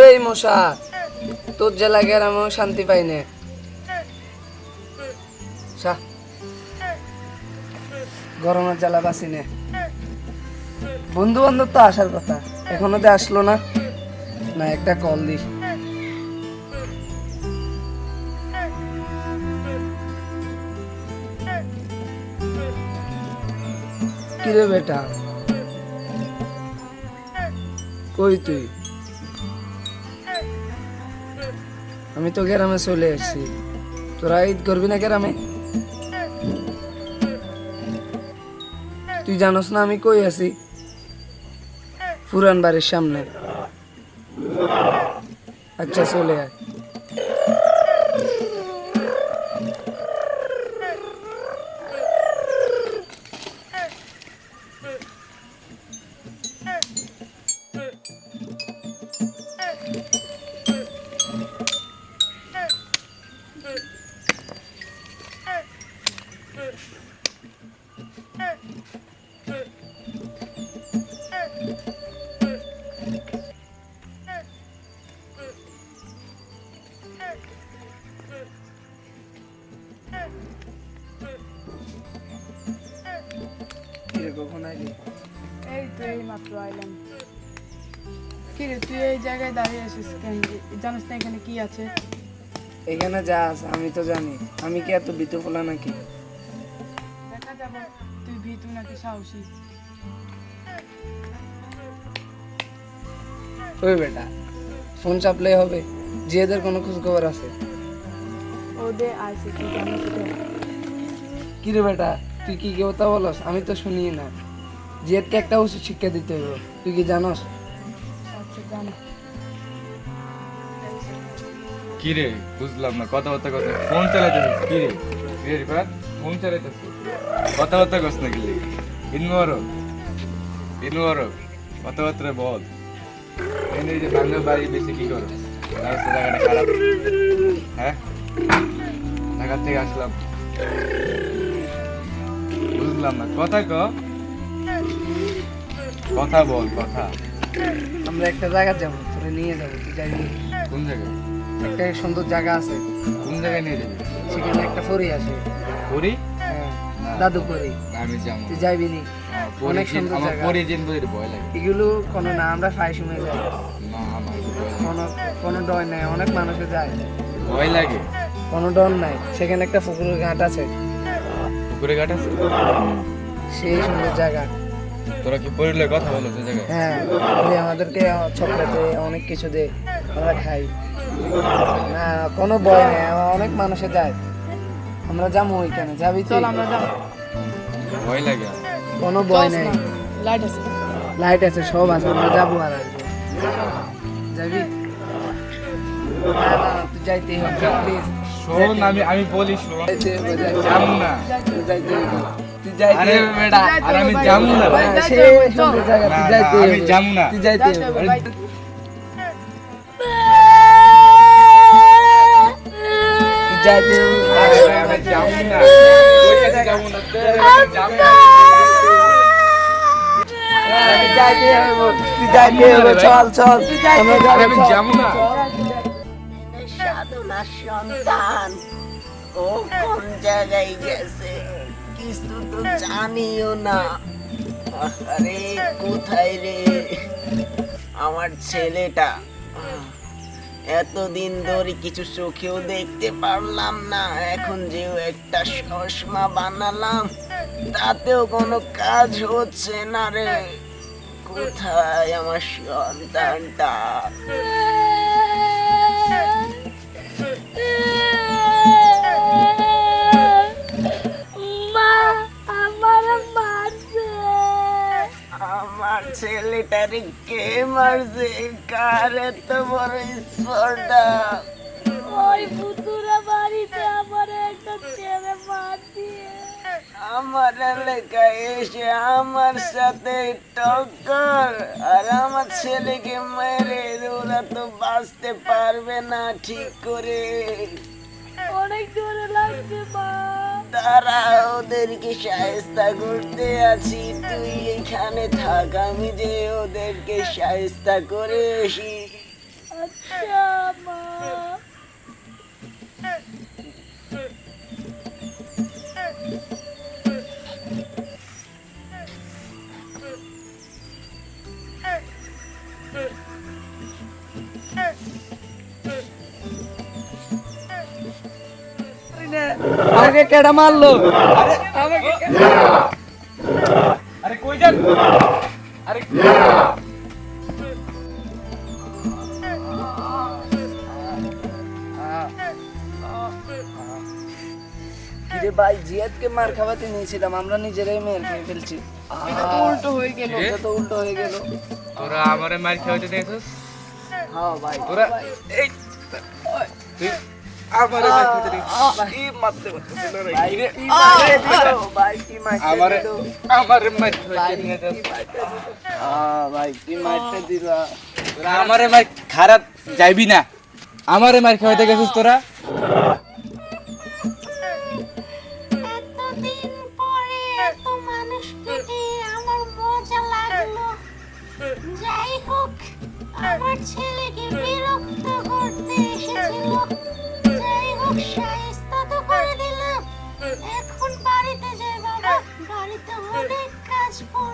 ওরে মশা, তোর আর আমিও শান্তি পাই না। গরমের জ্বালা বাসি নে। বন্ধু বান্ধব তো আসার কথা, এখনও তো আসলো না। না, একটা কল দি। কিরে বেটা? কই তুই? আমি তো গ্রামে চলে এসেছি তোরা ঈদ করবি না গ্রামে? তুই জানস না আমি কই আছি? পুরান বাড়ির সামনে। আচ্ছা চলে আয়। কিরে কখন আইলি? এই তো এই মাত্র আইলাম। কি তুই এই জায়গায় দাঁড়িয়ে আছিস কেন? জানিস না এখানে কি আছে? এখানে যা আছে আমি তো জানি। আমি কি এত ফোলা নাকি? দেখা যাবে তুই ভীতু নাকি সাহসী। ওই বেটা ফোন চাপলে হবে। জিয়েদের কোনো খোঁজ খবর আছে। ওদের তো? কি রে বেটা তুই কি কি কথা বলস? আমি তো শুনি না। জিয়েদকে একটা উচিত শিক্ষা দিতে হইব। তুই কি জানস? আচ্ছা জানি। কি রে বুঝলাম না কথাবার্তা কথা ফোন চালাইতেছিস কি রে? কি রে রিফাত ফোন চালাইতেছিস? কথাবার্তা কস না কি ইনওয়ারো ইনওয়ারো কথাবার্তা বল। এনে যে বাংলা বাড়ি বেশি কি করো রাস্তা জায়গাটা খারাপ। হ্যাঁ? ঢাকা থেকে আসলাম। বুঝলাম না। কথা ক। কথা বল কথা। আমরা একটা জায়গা যাব তোরে নিয়ে যাব তুই যাবি? কোন জায়গায়? একটা সুন্দর জায়গা আছে। কোন জায়গায় নিয়ে যাবি? সেখানে একটা ফরি আছে। পুরী? হ্যাঁ দাদু ফরি আমি যাব তুই যাবি নি? অনেক সুন্দর জায়গা। বলে ভয় লাগে। এগুলো কোনো না আমরা ফাই সময় যাই। না আমার কোনো কোনো ডর নাই অনেক মানুষে যায়। ভয় লাগে। কোনো ডর নাই। সেখানে একটা পুকুরের ঘাট আছে। পুকুরে ঘাট আছে? সেই সুন্দর জায়গা। তোরা কি পরিলে কথা বলো সে জায়গায়? হ্যাঁ ওই আমাদেরকে চকলেটে অনেক কিছু দে আমরা খাই। না কোনো ভয় নেই অনেক মানুষে যায়। আমরা যাব ওইখানে যাবি চল আমরা যাব। ভয় লাগে কোনো ভয় নেই। লাইট আছে। লাইট আছে সব আছে আমরা যাব আর যাবি? না না তুই যাইতেই হবে প্লিজ শোন আমি আমি বলি শোন যাম না আরে বেটা আর আমি যাম না আমি। যাম না। তুই যাইতে যাইতে হবে। হবে, ভাই। তুই যাইতে হবে। আরে ভাই, আমি যাম না ওই যাব না যাম না তুই যাইতে হবে, তুই যাইতে হবে, চল চল আমরা যাব, আমি চল। না সাধনার সন্তান। ও কোন জায়গায় গেছে? কিছু তো জানিও না। আরে কোথায় রে? আমার ছেলেটা। এতদিন ধরে কিছু চোখেও দেখতে পারলাম না। এখন যেও একটা চশমা বানালাম, তাতেও কোনো কাজ হচ্ছে না রে। কোথায় আমার সন্তানটা? মারছে কার এত বড় স্পর্ধা ওই পুতুরা বাড়িতে আমার একটা ছেলে মার আমার এলাকায় এসে আমার সাথে টক্কর আর আমার ছেলেকে মেরে ওরা তো বাঁচতে পারবে না ঠিক করে। অনেক জোরে লাগছে মা। তারা ওদেরকে সাহেস্তা করতে আছি। তুই এখানে থাক, আমি যে ওদেরকে সাহেস্তা করে আসি। আচ্ছা আমাকে কেডা মারলো? আরে কই যান? আরে কিরে ভাই জিয়াদকে মার খাওয়াতে নিয়েছিলাম আমরা নিজেরাই মেয়ের খেয়ে ফেলছি। এটা তো উল্টো হয়ে গেল। এটা তো উল্টো হয়ে গেল। তোরা আমারে মার খাওয়াতে দেখছিস? হ্যাঁ ভাই। তোরা এই তুই আমারে মার খারাপ যাইবি না। আমারে মার খাওয়াতে গেছিস তোরা? যাই হোক আমার ছেলেকে বিরক্ত করতে এসেছিল। হোক তো করে দিলাম। এখন বাড়িতে যাই বাবা। বাড়িতে অনেক কাজ পড়ে